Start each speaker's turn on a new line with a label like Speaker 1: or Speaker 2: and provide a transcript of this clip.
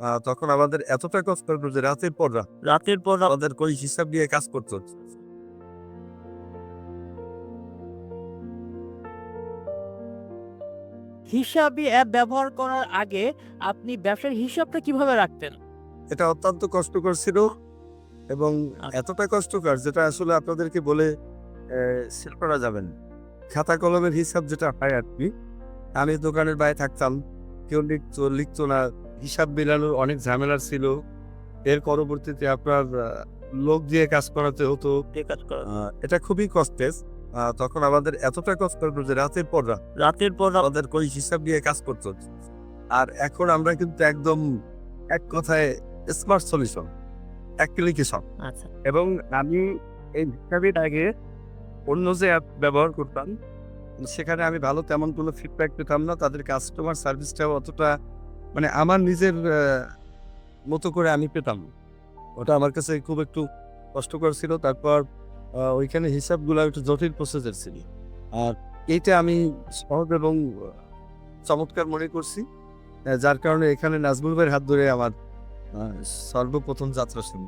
Speaker 1: আহ, তখন আমাদের এতটা কষ্ট হতো যে রাতের পর রাত
Speaker 2: রাতের পর
Speaker 1: আমাদের ওই হিসাব নিয়ে কাজ করতে।
Speaker 2: হিসাবি অ্যাপ ব্যবহার করার আগে আপনি ব্যবসার হিসাবটা কীভাবে রাখতেন?
Speaker 1: এটা অত্যন্ত কষ্টকর ছিল এবং এতটা কষ্টকর যেটা আসলে আপনাদেরকে বলে সেল করা যাবেন খাতা কলমের হিসাব যেটা হয় আর কি আমি দোকানের বাইরে থাকতাম কেউ লিখতো লিখতো না হিসাব মিলানোর অনেক ঝামেলা ছিল। এর পরবর্তীতে আপনার লোক দিয়ে কাজ করাতে হতো।
Speaker 2: কাজ
Speaker 1: এটা খুবই কষ্টের। তখন আমাদের এতটা কষ্ট হতো যে রাতের পর রাত।
Speaker 2: রাতের পর
Speaker 1: আমাদের ওই হিসাব নিয়ে কাজ করতে। হতো। আর এখন আমরা কিন্তু একদম এক কথায় স্মার্ট সলিউশন অ্যাপ্লিকেশন
Speaker 2: আচ্ছা।
Speaker 1: এবং আমি এই হিসাবের আগে অন্য যে অ্যাপ ব্যবহার করতাম সেখানে আমি ভালো তেমন কোনো ফিডব্যাক পেতাম না। তাদের কাস্টমার সার্ভিসটাও অতটা মানে আমার নিজের মতো করে আমি পেতাম ওটা আমার কাছে খুব একটু কষ্টকর ছিল। তারপর ওইখানে হিসাবগুলো একটু জটিল প্রসেসের ছিল। আর এইটা আমি সহজ এবং চমৎকার মনে করছি যার কারণে এখানে নাজমুল ভাইয়ের হাত ধরে আমার সর্বপ্রথম যাত্রা শুরু।